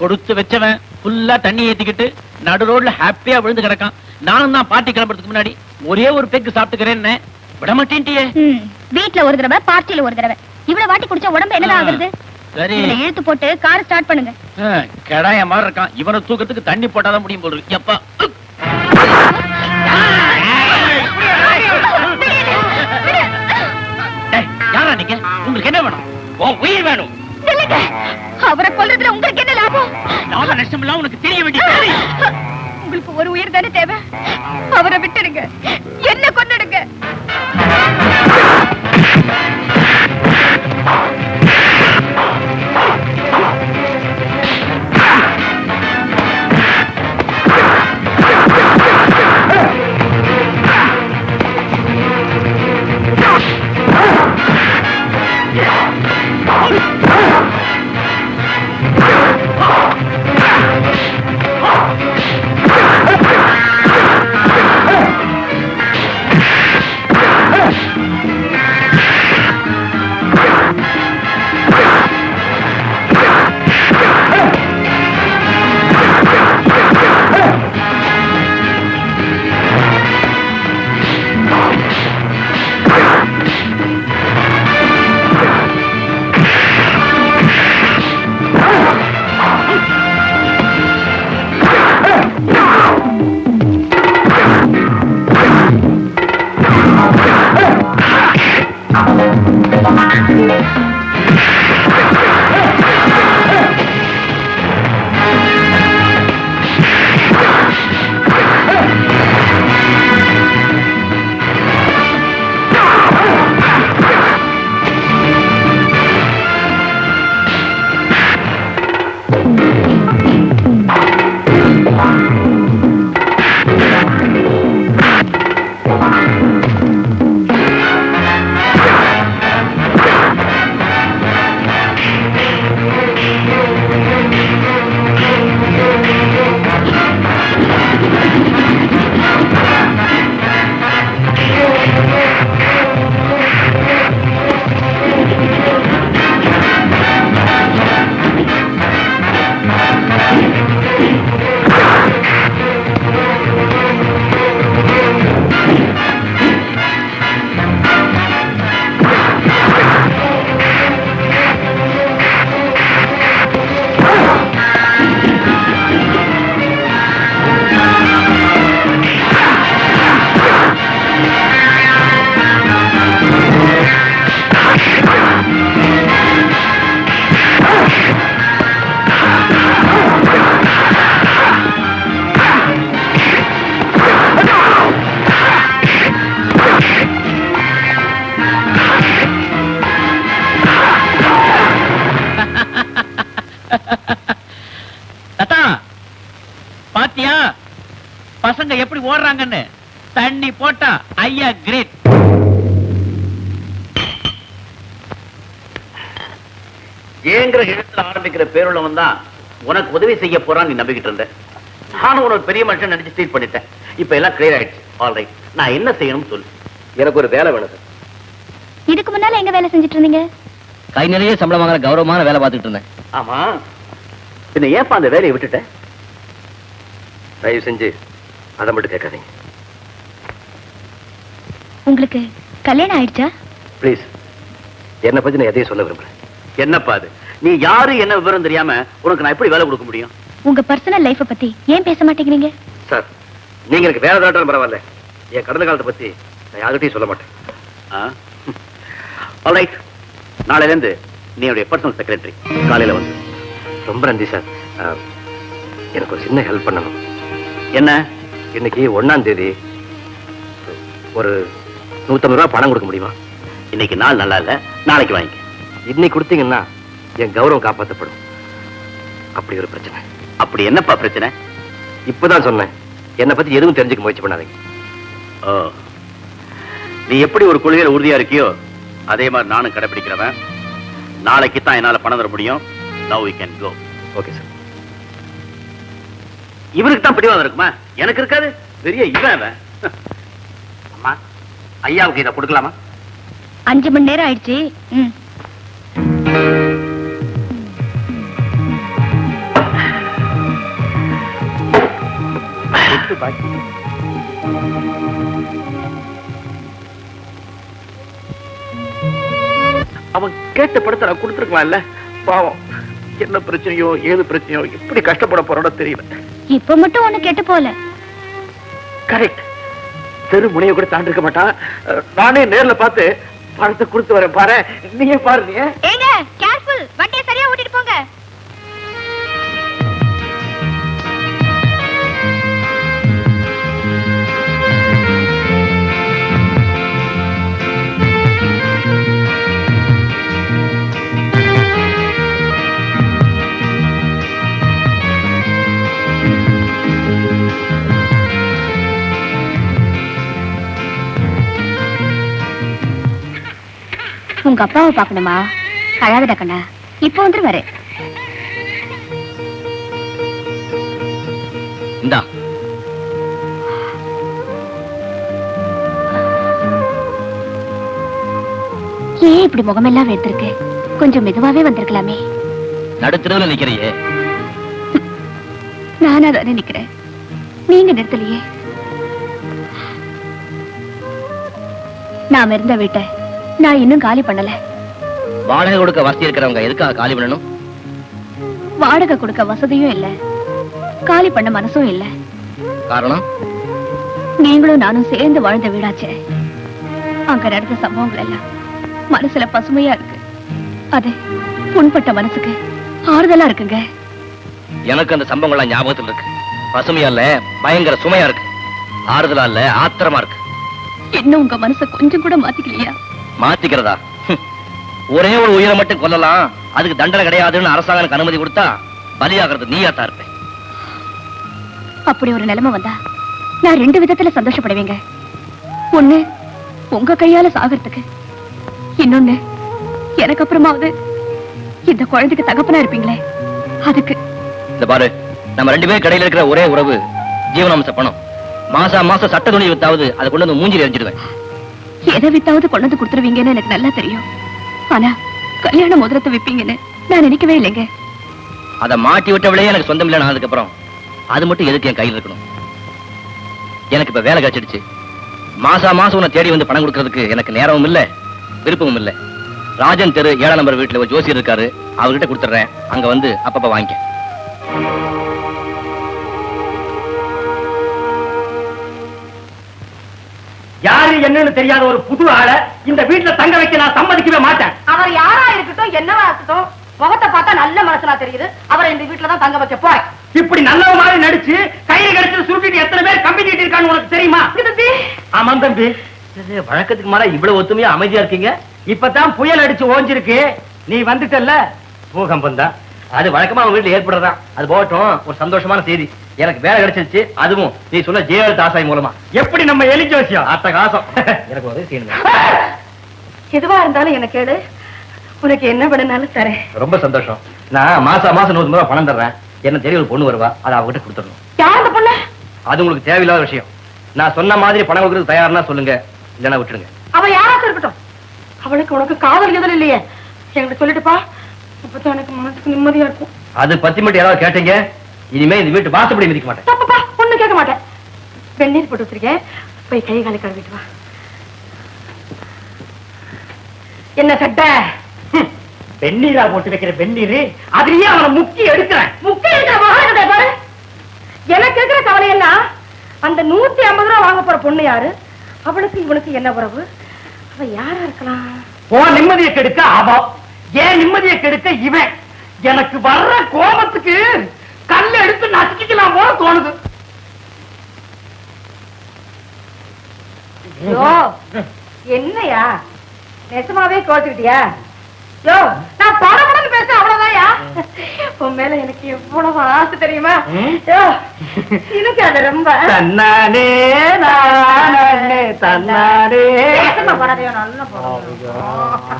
கொடுத்து வச்சவன் ஃபுல்லா தண்ணி ஏத்திக்கிட்டு நடு ரோட்ல ஹாப்பியா விழுந்து கிடக்கான். நானும் தான் பார்ட்டி கிளம்புறதுக்கு முன்னாடி ஒரே ஒரு பெக்கு சாப்பிட்டுக்கிறேன்னு. விட மாட்டேன்ட்டியே. வீட்ல ஒரு தடவை பார்ட்டில ஒரு தடவை. இவ்வளவு வாட்டி குடிச்சா உடம்பு என்னதான் ஆகுறது? சரி. இழுத்து போட்டு கார் ஸ்டார்ட் பண்ணுங்க. கெடாய மாதிரி இருக்கான். இவனை தூக்கத்துக்கு தண்ணி போட்டாதான் முடியும் போல இருக்கு. எப்பா எப்படி ஓடுறாங்கன்னு? தண்ணி போட்டா ஐயா கிரேட். ஏங்கிற எழுத்துல ஆரம்பிக்கிற பேருள்ளவன் தான் உனக்கு உதவி செய்ய போறான்னு நீ நம்பிக்கிட்டு இருந்த. நானும் உனக்கு பெரிய மனுஷன் நினைச்சு ட்ரீட் பண்ணிட்டேன். இப்ப எல்லாம் கிளியர் ஆயிடுச்சு. ஆல் நான் என்ன செய்யணும்னு சொல்லு. எனக்கு ஒரு வேலை வேணும் சார் இதுக்கு முன்னால எங்க வேலை செஞ்சுட்டு இருந்தீங்க? கை நிறைய சம்பளம் வாங்குற கௌரவமான வேலை பார்த்துட்டு இருந்தேன். ஆமா. பின்ன ஏப்பா அந்த வேலையை விட்டுட்ட? தயவு செஞ்சு அதை மட்டும் கேட்காதீங்க. உங்களுக்கு கல்யாணம் ஆயிடுச்சா? ப்ளீஸ் என்னை பத்தி நான் எதையும் சொல்ல விரும்புறேன் என்னப்பா அது? நீ யாரு என்ன விவரம் தெரியாம உனக்கு நான் எப்படி வேலை கொடுக்க முடியும்? உங்க பர்சனல் லைஃப பத்தி ஏன் பேச மாட்டேங்கிறீங்க? சார் நீங்க எனக்கு வேலை தாட்டாலும் பரவாயில்ல. என் கடந்த காலத்தை பத்தி நான் யார்கிட்டயும் சொல்ல மாட்டேன். ஆல்ரைட் நாளையில இருந்து நீ என்னுடைய பர்சனல் செக்ரட்டரி காலையில வந்து. ரொம்ப நன்றி சார் எனக்கு ஒரு சின்ன ஹெல்ப் பண்ணணும். என்ன? இன்னைக்கு ஒண்ணாம் தேதி. ஒரு நூத்தம்பது ரூபாய் பணம் கொடுக்க முடியுமா? இன்னைக்கு நாள் நல்லா இல்ல. நாளைக்கு வாங்கிக்க. இன்னைக்கு கொடுத்தீங்கன்னா என் கௌரவம் காப்பாற்றப்படும் அப்படி ஒரு பிரச்சனை. அப்படி என்னப்பா பிரச்சனை? இப்பதான் சொன்னேன். என்னை பத்தி எதுவும் தெரிஞ்சுக்க முயற்சி பண்ணாதீங்க. ஓ. நீ எப்படி ஒரு கொள்கையில உறுதியா இருக்கியோ அதே மாதிரி நானும் கடைபிடிக்கிறவன் நாளைக்கு தான் என்னால பணம் தர முடியும். Now we can go okay sir இவனுக்கு தான் பிடிவாதம் இருக்குமா? எனக்கு இருக்காது. பெரிய இவன் அம்மா ஐயாவுக்கு இதை கொடுக்கலாமா? அஞ்சு மணி நேரம் ஆயிடுச்சு. அவன் கேட்ட படத்தை நான் கொடுத்துருக்கலாம்ல? பாவம். என்ன பிரச்சனையோ ஏது பிரச்சனையோ எப்படி கஷ்டப்பட போறோட தெரியல. இப்ப மட்டும் ஒண்ணு கெட்டு போல. கரெக்ட் தெரு முனைய கூட தாண்டி இருக்க மாட்டான் நானே நேர்ல பார்த்து பணத்தை கொடுத்து வரேன். பாரு நீயே பாரு உங்க அப்பாவை பாக்கணுமா அழாதடா கண்ணா. இப்போ வந்துருவாரு இந்தா. ஏன் இப்படி முகமெல்லாம் எடுத்திருக்கு கொஞ்சம் மெதுவாவே வந்திருக்கலாமே. நடுத்தரவுல நிக்கிறையே. நானா தானே நிக்கிறேன். நீங்க நிறுத்தலையே. நாம இருந்த வீட்டை நான் இன்னும் காலி பண்ணல. வாடகை கொடுக்க வசதி இருக்கிறவங்க எதுக்காக காலி பண்ணணும்? வாடகை கொடுக்க வசதியும் இல்ல. காலி பண்ண மனசும் இல்ல. காரணம்? நீங்களும் நானும் சேர்ந்து வாழ்ந்த வீடாச்சே. அங்க நடந்த சம்பவங்கள் எல்லாம் மனசுல பசுமையா இருக்கு. அது புண்பட்ட மனசுக்கு ஆறுதலா இருக்குங்க. எனக்கு அந்த சம்பவங்கள்லாம் ஞாபகத்துல இருக்கு. பசுமையா இல்ல பயங்கர சுமையா இருக்கு. ஆறுதலா இல்ல ஆத்திரமா இருக்கு. இன்னும் உங்க மனசை கொஞ்சம் கூட மாத்திக்கலையா? மாத்திக்கிறதா. ஒரே ஒரு உயிரை மட்டும் கொல்லலாம். அதுக்கு தண்டனை கிடையாதுன்னு அரசாங்கம் அனுமதி கொடுத்தா பலியாகிறது நீயா தான் இருப்பேன். அப்படி ஒரு நிலைமை வந்தா நான் ரெண்டு விதத்துல சந்தோஷப்படுவேங்க. ஒண்ணு உங்க கையால சாகிறதுக்கு. இன்னொன்னு எனக்கு அப்புறமாவது இந்த குழந்தைக்கு தகப்பனா இருப்பீங்களே அதுக்கு. இந்த பாரு நம்ம ரெண்டு பேரும் கடையில இருக்கிற ஒரே உறவு ஜீவனாம்ச பணம். மாசா மாசம் சட்ட துணி வித்தாவது அதை கொண்டு வந்து மூஞ்சில எரிஞ்சிடுவேன். எதை வித்தாவது கொண்டு கொடுத்துருவீங்கன்னு எனக்கு நல்லா தெரியும். ஆனா கல்யாண முதலத்தை விப்பீங்கன்னு நான் நினைக்கவே இல்லைங்க. அதை மாட்டி விட்டவளே எனக்கு சொந்தம் இல்லை ஆனதுக்கு அது மட்டும் எதுக்கு என் கையில் இருக்கணும்? எனக்கு இப்ப வேலை கிடைச்சிடுச்சு. மாசா மாசம் உன்னை தேடி வந்து பணம் கொடுக்கறதுக்கு எனக்கு நேரமும் இல்ல விருப்பமும் இல்ல. ராஜன் தெரு ஏழாம் நம்பர் வீட்டுல ஒரு ஜோசியர் இருக்காரு. அவர்கிட்ட கொடுத்துட்றேன். அங்க வந்து அப்பப்ப வாங்கிக்க என்னன்னு தெரியாத ஒரு புது ஆளை இந்த வீட்டுல தங்க வைக்க நான் சம்மதிக்கவே மாட்டேன். அவர் யாரா இருக்கட்டும் என்னவா இருக்கட்டும் முகத்தை பார்த்தா நல்ல மனசுனா தெரியுது. அவரை இந்த வீட்டுல தான் தங்க வைக்க போய் இப்படி நல்ல மாதிரி நடிச்சு கையில கிடைச்சு சுருட்டிட்டு எத்தனை பேர் கம்பி நீட்டி இருக்கான்னு உனக்கு தெரியுமா? ஆமாம் தம்பி. வழக்கத்துக்கு மாறா இவ்வளவு ஒத்துமையா அமைதியா இருக்கீங்க? இப்பதான் புயல் அடிச்சு ஓஞ்சிருக்கு. நீ வந்துட்டல்ல? பூகம்பம் தான். அது வழக்கமா அவங்க வீட்டுல ஏற்படுறதா? அது போகட்டும். ஒரு சந்தோஷமான செய்தி. எனக்கு வேலை கிடைச்சிருச்சு அதுவும் நீ சொன்ன ஜெயலலிதா ஆசாய் மூலமா. எப்படி நம்ம எலிஞ்ச விஷயம் அத்த காசம். எனக்கு உதவி செய்யணுங்க எதுவா இருந்தாலும் என்ன கேளு. உனக்கு என்ன வேணும்னாலும் தரேன். ரொம்ப சந்தோஷம். நான் மாசம் மாசம் நூறு ரூபாய் பணம் தர்றேன். என்ன தெரிய ஒரு பொண்ணு வருவா அதை அவகிட்ட கொடுத்துடணும். யார் அந்த பொண்ணு? அது உங்களுக்கு தேவையில்லாத விஷயம். நான் சொன்ன மாதிரி பணம் கொடுக்கறது தயார்னா சொல்லுங்க. இல்லைன்னா விட்டுருங்க அவ யாராச்சும் இருக்கட்டும் அவளுக்கு உனக்கு காதல் எதில் இல்லையே. என்கிட்ட சொல்லிட்டுப்பா. அப்பதான் எனக்கு மனசுக்கு நிம்மதியா இருக்கும். அது பத்தி மட்டும் ஏதாவது கேட்டீங்க? இனிமே இந்த வீட்டு வாசப்படி மிதிக்க மாட்டேன். தப்புப்பா ஒண்ணு கேட்க மாட்டேன். வெந்நீர் போட்டு வச்சிருக்கேன். போய் கை காலை கழுவிட்டு வா. என்ன சட்டை? வெந்நீரா போட்டு வைக்கிற வெந்நீர்? அதுலயே அவனை முக்கி எடுக்கிறேன். முக்கிய இருக்கிற மகானகத்தை பாரு. எனக்கு இருக்கிற கவலை எல்லாம் அந்த நூத்தி ஐம்பது ரூபா வாங்க போற பொண்ணு யாரு? அவளுக்கு இவனுக்கு என்ன உறவு? அவ யாரா இருக்கலாம்? போ நிம்மதியை கெடுக்க அவன் ஏன் நிம்மதியை கெடுக்க இவன்? எனக்கு வர்ற கோபத்துக்கு கல்ல எடுத்து நசுக்கிக்கலாம் போல தோணுது என்னையா? நெசமாவே கோச்சுக்கிட்டியா? யோ நான் பணம் பேச அவ்வளவுதான்யா? உன் மேல எனக்கு எவ்வளவு ஆசை தெரியுமா? யோ எனக்கு அது ரொம்ப. தன்னானே நானே தன்னானே நல்ல போறோம்